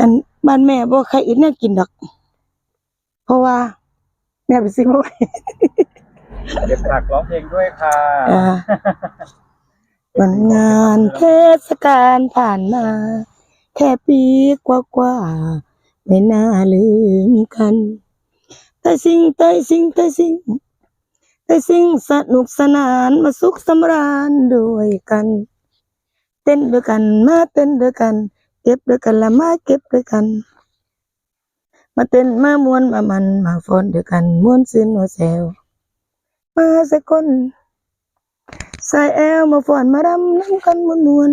อันบ้านแม่บ่ใครอื่นน่ากินดอก เพราะว่า แม่ไปซื้อมาไว้เก็บผักร้องเพลงด้วยค่ะอ่าวันงานเทศกาลผ่านมา แค่ปีกว่าๆไม่น่าลืมกันแต่สิ่งแต่สิ่งแต่สิ่งแต่สิ่งสนุกสนานมาสุขสำราญด้วยกัน เต้นด้วยกันมาเต้นด้วยกัน เก็บด้วยกันละมาเก็บด้วยกัน มาเต้นมามวนมามันมาฟอนด้วยกันมวนซื่นหัวแซวมาสักคนใส่แอลมาฟอนมารำน้ำกันมวนมวน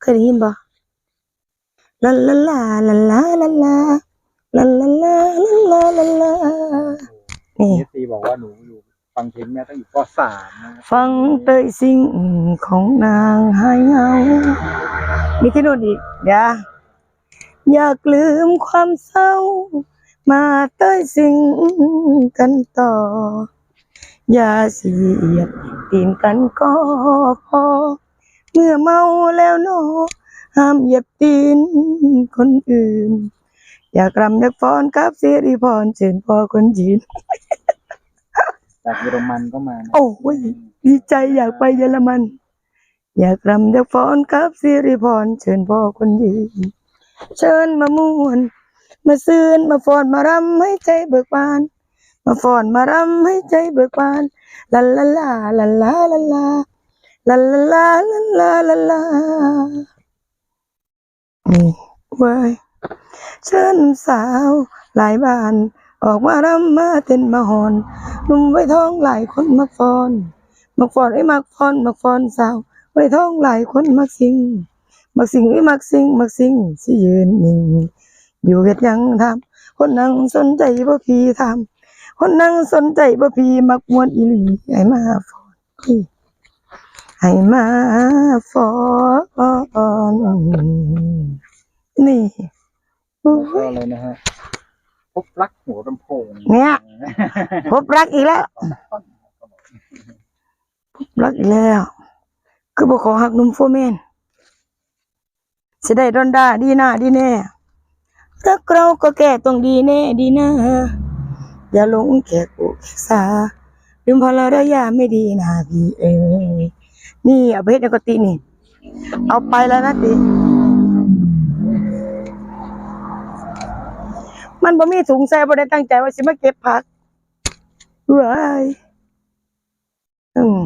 เคยได้ยินบ่ลาลาลาลาลาลาลาลาลาลาลาลาลานี่ เอซีบอกว่าหนูอยู่ ฟังเพลงแม่ต้องอยู่ปสามนะฟังเตยสิ่งของนางหายเหงามีที่โน่นอีกเดี๋ยวอยากลืมความเศร้า มาเตยสิ่งกันต่อ อย่าเสียดตีนกันก็พอ เมื่อเมาแล้วเนอห้ามเหยียบตีนคนอื่น อยากรำอยากฟ้อนกับเสียริพรเชิญพ่อคนจีน จากเยอรมันก็มานะโอ้ยดีใจอยากไปเยอรมัน อยากรำอยากฟ้อนกับสิริพรเชิญพ่อคนยืนเชิญมาม่วน มาซื่นมาฟ้อนมารำให้ใจเบิกบาน มาฟ้อนมารำให้ใจเบิกบานลาลาลาลาลาลาลาลาลาลาลาลาลาลานี่เว้ยเชิญสาวหลายบ้าน ออกมารำมาเต้นมาหอนหนุ่มไว้ท้องหลายคนมาฟ้อนมักฟอนไอ้มักฟอนมักฟอนสาวไว้ท้องหลายคนมักสิงมักสิงไอ้มักสิงมักสิงสิยืนนิ่งอยู่เฮ็ดยังทำคนนั่งสนใจบ่พีทำคนนั่งสนใจบ่พีมักมวนอีหลีให้มาฟอนเอ้มาฟอนนี่โอ้ก็ยเลยนะฮะ พบรักหัวลำโพงเนี่ย พบรักอีกแล้วรักอีกแล้ว คือบอกขอหักหนุ่มโฟร์แมนสิได้ดอนด้าดีหน้าดีแน่รักเราก็แก่ต้องดีแน่ดีนะอย่าหลงแขกอุกแขกสาลืมพลระยาไม่ดีนะพี่เอ้ยนี่เอาไปเฮ็ดในกตินี่ เอาไปแล้วนะติ มันบ่มีถุงใส่บ่ได้ตั้งใจว่าสิมาเก็บผักเว้ยอืม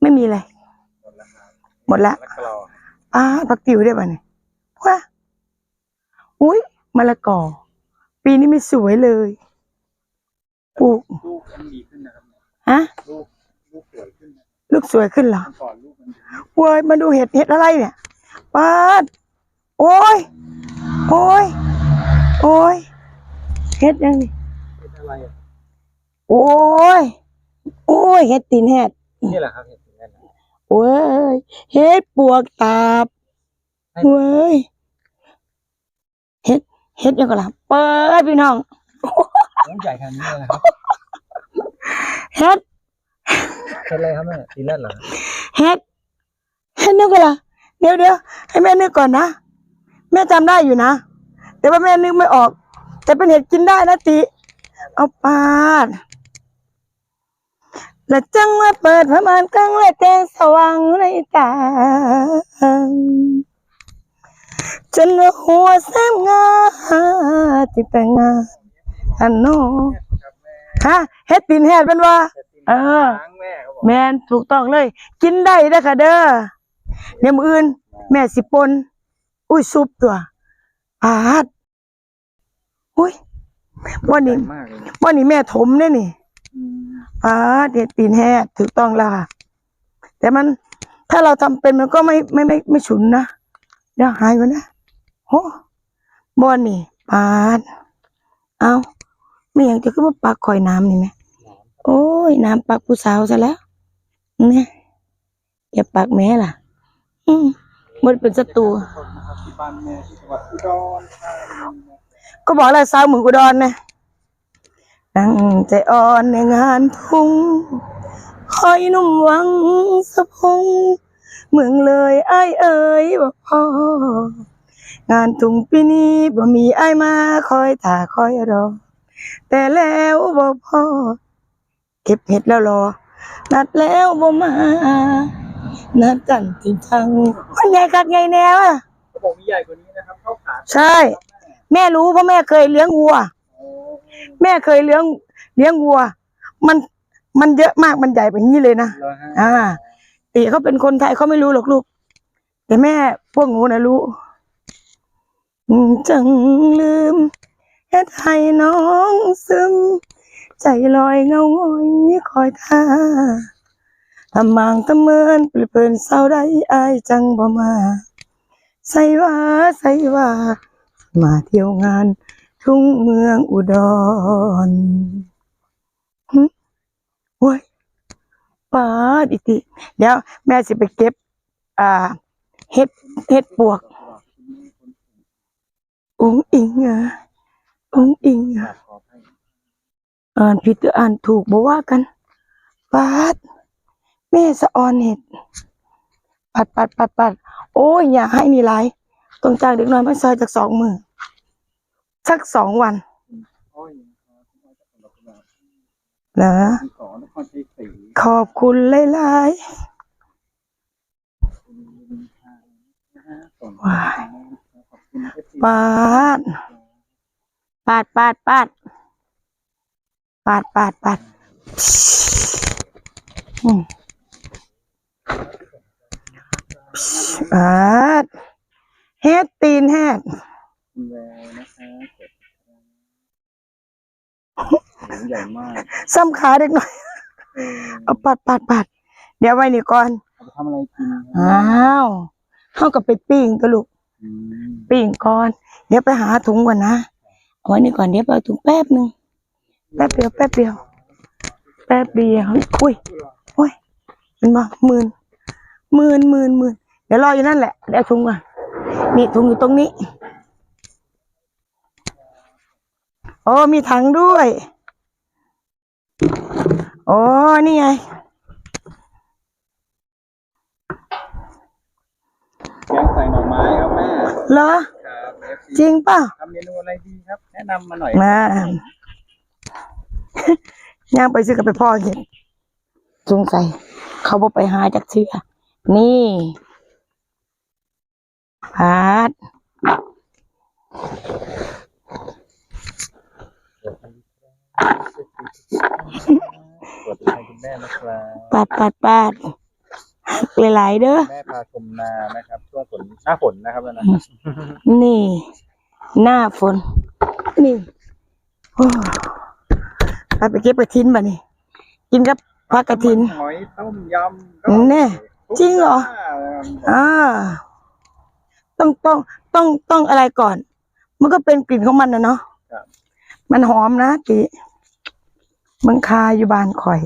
ไม่มีอะไร หมดละแล้วก็รออ่าผักติ๋วได้ป่ะเนี่ยว้าอุ้ยมะละกอ ปีนี้ไม่สวยเลยปลูกลูกมันดีขึ้นนะครับฮะ ลูกลูกสวยขึ้นนะลูกสวยขึ้นเหรอเมื่อก่อนลูกมันดีเว้ยมาดูเห็ดเห็ดอะไรเนี่ยปาด โอ้ย โอ้ย โอ้ยเห็ดยังนี่เป็นอะไรอะโอ้ย โอ้ยเห็ดตีนเห็ดนี่แหละครับเห็นถึงนั่นนะโอ้ยเห็ดปวกตาบเว้ยเห็ดเห็ดยังก็ล่ะเปิดพี่น้องโอ้ใหญ่ขนาดนี้เลยนะครับเฮ็ดเป็นอะไรครับแม่ตีเล่นเหรอเฮ็ดเฮ็ดนึกอะไรเดี๋ยวเดี๋ยวให้แม่นึกก่อนนะแม่จำได้อยู่นะ แต่ว่าแม่นึกไม่ออก แต่เป็นเห็ดกินได้นะติ เอาปาดและจังมาเปิดพระมานกลางและแกงสว่างในตาจนหัวแซมงาติดแต่งงาอันโน่ฮะเฮ็ดตีนเฮ็ดเป็นว่า เออ แม่นถูกต้องเลย กินได้เด้ค่ะเด้อเดี๋ยวมื้ออื่น แม่สิปน อุ้ยซุปตัว อาดอุ้ยวันนี้มากเลยนะวันนี้แม่ถมเด้นี่อืมอาดเด็ดตีนแห่ถูกต้องแล้วค่ะแต่มันถ้าเราทำเป็นมันก็ไม่ไม่ไม่ไม่ฉุนนะเดี๋ยวหายไปนะโอ้บอนนี่ปาด เอาไม่อยากจะขึ้นมาปักคอยน้ำนี่ไหมโอ้ย น้ำปักผู้สาวซะแล้วเนี่ยอย่าปักแม่ล่ะ อืมมันเป็นศัตรูค นะครับที่บ้านแม่ที่จังหวัดอุดรธานีนะก็บอกแล้วสาวเมืองอุดรนะนั่งใจอ่อนในงานพุ่งคอยนุ่มวังสะพง เมืองเลยไอ้ายเอ๋ยว่าพ่องานถุงปีนี้บ่มีไอ้ายมาคอยถ่าคอยรอ แต่แล้วบ่พอเก็บเห็ดแล้วรอ นัดแล้วบ่มา นัดกันจริงจังมันใหญ่กัดไงแน่วะ บอกมีใหญ่กว่านี้นะครับเข้าขาใช่ แม่รู้เพราะแม่เคยเลี้ยงวัวโอ้แม่เคยเลี้ยงเลี้ยงวัว มันมันเยอะมากมันใหญ่แบบนี้เลยนะแล้วฮะอ่าตีเขาเป็นคนไทยเขาไม่รู้หรอกลูก แต่แม่พวกหนูนะรู้อืมจังลืมเฮ็ดให้น้องซึม ใจลอยเงาหงอยคอยท่าทำมางตะเมินเปลี่ยนเปินเศร้าได้อายจังบ่มา ใส่ว่าใส่ว่า มาเที่ยวงาน ทุ่งเมืองอุดรหึโว้ยป้าดอิติ เดี๋ยวแม่สิไปเก็บ อ่า เห็ดเห็ดปวก อุ้งอิงอะอุ้งอิงอะอ่านผิดหรืออ่านถูกบอกว่ากันปัดแม่สะออนเห็ด ปัดปัดปัดปัดโอ้ยอย่าให้นี่ไรต้องจ้างเด็กน้อยมาซอยจากสองมือสักสองวันอ้อยนะครับอ้อยจากสำหรับเราเหรอที่สองนครชัยศรีขอบคุณหลายนะฮะส่งว้ายขอบคุณเอฟซีๆปาดปาดปาดปาดปาดปาดปาดอืม ปาดเฮ็ดตีนแฮดคุณแววนะคะเสียงใหญ่มากซ้ำขาเด็กหน่อย เออเอาปัดปัดปัดเดี๋ยวไว้นี่ก่อน เอาไปทำอะไรกินครับอ้าวเข้ากับไปปิ้งกระลูก อืมปิ้งก่อน เดี๋ยวไปหาถุงก่อนนะเอาไว้นี่ก่อนเดี๋ยวไปเอาถุงแป๊บหนึ่งแป๊บเดียวแป๊บเดียว แป๊บเดียวอุ้ยโอ้ยเป็นบ่หมื่น หมื่นหมื่นหมื่นเดี๋ยวรออยู่นั่นแหละเดี๋ยวเอาถุงก่อนนี่ถุงอยู่ตรงนี้ โอ้มีถังด้วย โอ้นี่ไงแกงใส่หน่อไม้ครับแม่เหรอครับเอฟซีจริงเปล่าทำเมนูอะไรดีครับ แนะนำมาหน่อยมาย่างไปซื้อกับไปพ่อเห็นสงสัยเขาบอกไปหาจากเชือ นี่พาดสวัสดีให้คุณแม่นะครับปาดปาดปาดหลายๆเด้อ แม่พาชมนานะครับช่วงฝนหน้าฝนนะครับแล้วนะนี่ หน้าฝน นี่โอ้ไปไปเก็บกระถินบ่นี่กินกับผักกระถิน หอยต้มยำแน่ จริงเหรอ อ่า ต้องต้องต้องต้องอะไรก่อน มันก็เป็นกลิ่นของมันนะเนาะครับมันหอมนะติมันคาอยู่บานข่อย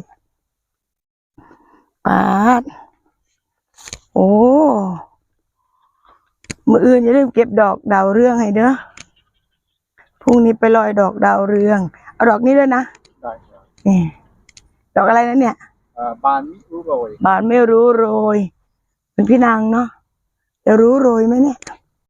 ปาด โอ้มืออื่นอย่าลืมเก็บดอกดาวเรืองให้เด้อพรุ่งนี้ไปลอยดอกดาวเรือง เอาดอกนี้ด้วยนะได้ครับนี่ดอกอะไรนะเนี่ยเอ่อ บานมิรู้โรย บานไม่รู้โรย เป็นพี่นางเนาะจะรู้โรยไหมเนี่ย